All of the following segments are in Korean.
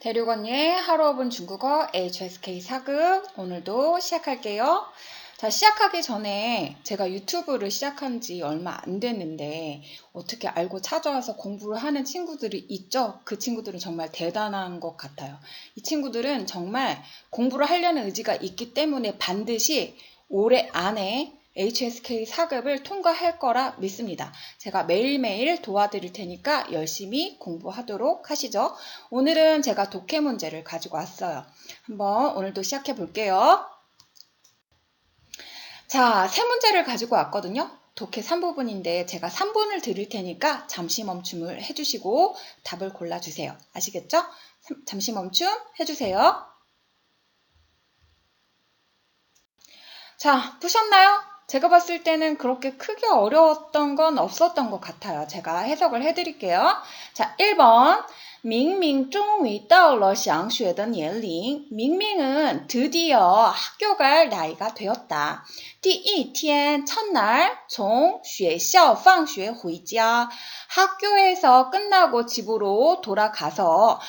대륙언니의 하루어본 중국어 HSK 4급 오늘도 시작할게요. 자, 시작하기 전에 제가 유튜브를 시작한 지 얼마 안 됐는데 어떻게 알고 찾아와서 공부를 하는 친구들이 있죠? 그 친구들은 정말 대단한 것 같아요. 이 친구들은 정말 공부를 하려는 의지가 있기 때문에 반드시 올해 안에 HSK 4급을 통과할 거라 믿습니다. 제가 매일매일 도와드릴 테니까 열심히 공부하도록 하시죠. 오늘은 제가 독해 문제를 가지고 왔어요. 한번 오늘도 시작해 볼게요. 자, 세 문제를 가지고 왔거든요. 독해 3부분인데 제가 3분을 드릴 테니까 잠시 멈춤을 해주시고 답을 골라주세요. 아시겠죠? 잠시 멈춤 해주세요. 자, 푸셨나요? 제가 봤을 때는 그렇게 크게 어려웠던 건 없었던 것 같아요. 제가 해석을 해드릴게요. 자, 1번. 明明终于到了想学的年龄. 밍밍은 드디어 학교 갈 나이가 되었다. 第一天 첫날 从学校放学回家 학교에서 끝나고 집으로 돌아가서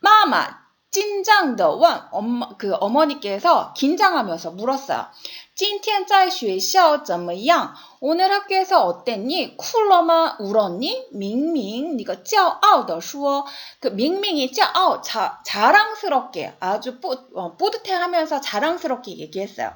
마마 찐장的问 엄마 그 어머니께서 긴장하면서 물었어요. 今天在学校怎么样? 오늘 학교에서 어땠니? 쿨러마 울었니? 밍밍, 네가 骄傲的说. 그 밍밍이 骄傲, 자, 자랑스럽게 아주 뿌, 어, 뿌듯해하면서 자랑스럽게 얘기했어요.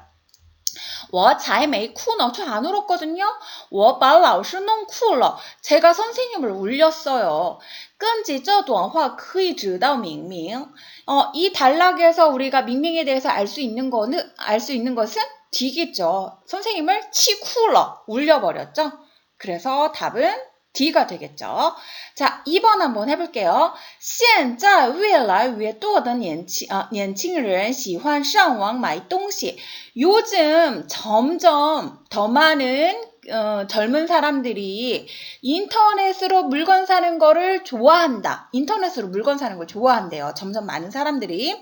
我才没哭呢. 저안 울었거든요. 我把老师弄哭了. 제가 선생님을 울렸어요. 根据这段话可以知道明明. 어, 이 단락에서 우리가 밍밍에 대해서 알 수 있는 거는 알 수 있는 것은 D겠죠. 선생님을 치쿨러 울려버렸죠. 그래서 답은 D가 되겠죠. 자, 2번 한번 해볼게요. 现在越来越多的年轻,年轻人喜欢上网买东西. 요즘 점점 더 많은 어, 젊은 사람들이 인터넷으로 물건 사는 거를 좋아한다. 인터넷으로 물건 사는 걸 좋아한대요. 점점 많은 사람들이.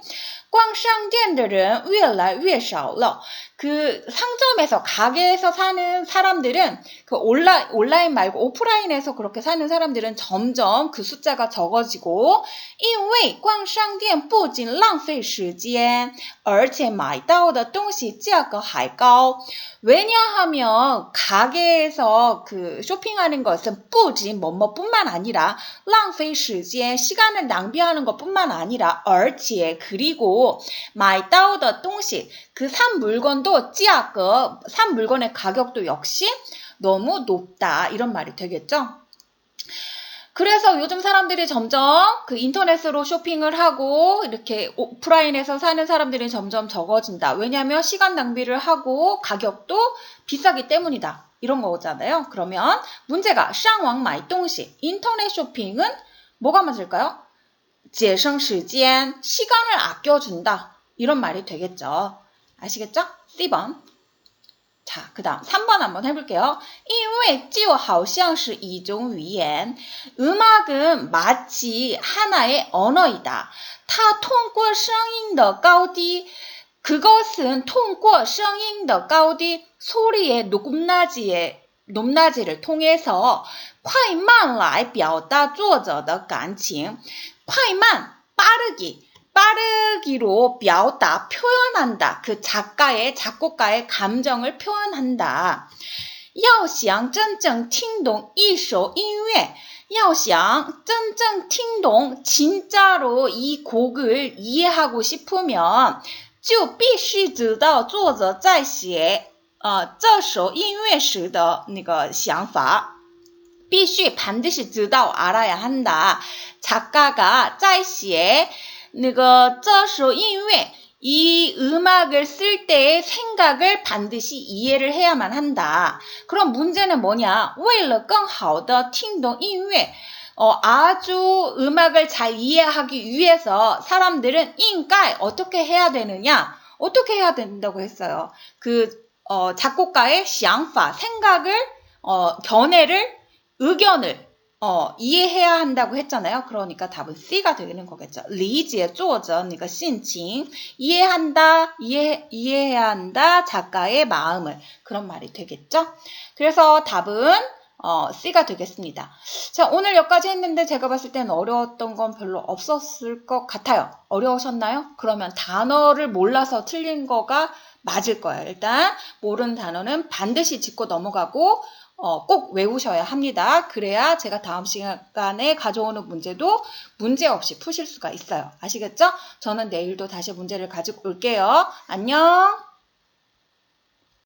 逛商店的人越来越少了. 그 상점에서 가게에서 사는 사람들은 그 온라인 온라인 말고 오프라인에서 그렇게 사는 사람들은 점점 그 숫자가 적어지고 因为逛商店不仅浪费时间而且买到的东西价格还高 왜냐하면 가게에서 그 쇼핑하는 것은 不仅 뭐뭐뿐만 아니라 浪费时间 시간을 낭비하는 것뿐만 아니라 而且 그리고 마이 따오더 똥시 그산 물건도 찌아급 산 물건의 가격도 역시 너무 높다 이런 말이 되겠죠. 그래서 요즘 사람들이 점점 그 인터넷으로 쇼핑을 하고 이렇게 오프라인에서 사는 사람들이 점점 적어진다. 왜냐하면 시간 낭비를 하고 가격도 비싸기 때문이다. 이런 거잖아요. 그러면 문제가 쌍왕 마이 똥시 인터넷 쇼핑은 뭐가 맞을까요? 节省时间 시간을 아껴준다. 이런 말이 되겠죠. 아시겠죠? C번. 자, 그 다음 3번 한번 해볼게요. 因为就好像是一种语言. 음악은 마치 하나의 언어이다. 它通过声音的高低 그것은 通过声音的高低 소리의 높낮이의 높낮이를 통해서 快慢来表达作者的感情. 快慢 빠르기로 表达 표현한다. 그 작가의 작곡가의 감정을 표현한다. 要想真正听懂一首音乐,要想真正听懂 진짜로 이 곡을 이해하고 싶으면 就必须知道作者在写呃这首音乐时的那个想法必须 반드시 知道 알아야 한다. 작가가 在写 那个这首音乐이 음악을 쓸 때의 생각을 반드시 이해를 해야만 한다. 그럼 문제는 뭐냐? 为了更好的听懂音乐 어, 아주 음악을 잘 이해하기 위해서 사람들은 인가에 어떻게 해야 되느냐? 어떻게 해야 된다고 했어요. 그 어, 작곡가의 想法, 생각을 어, 견해를 의견을 어, 이해해야 한다고 했잖아요. 그러니까 답은 C가 되는 거겠죠. 리지의 쪼어져, 그러니까 신칭. 이해한다, 이해, 이해해야 한다, 작가의 마음을. 그런 말이 되겠죠. 그래서 답은 어, C가 되겠습니다. 자, 오늘 여기까지 했는데 제가 봤을 때는 어려웠던 건 별로 없었을 것 같아요. 어려우셨나요? 그러면 단어를 몰라서 틀린 거가 맞을 거예요. 일단 모르는 단어는 반드시 짚고 넘어가고 어, 꼭 외우셔야 합니다. 그래야 제가 다음 시간에 가져오는 문제도 문제 없이 푸실 수가 있어요. 아시겠죠? 저는 내일도 다시 문제를 가지고 올게요. 안녕!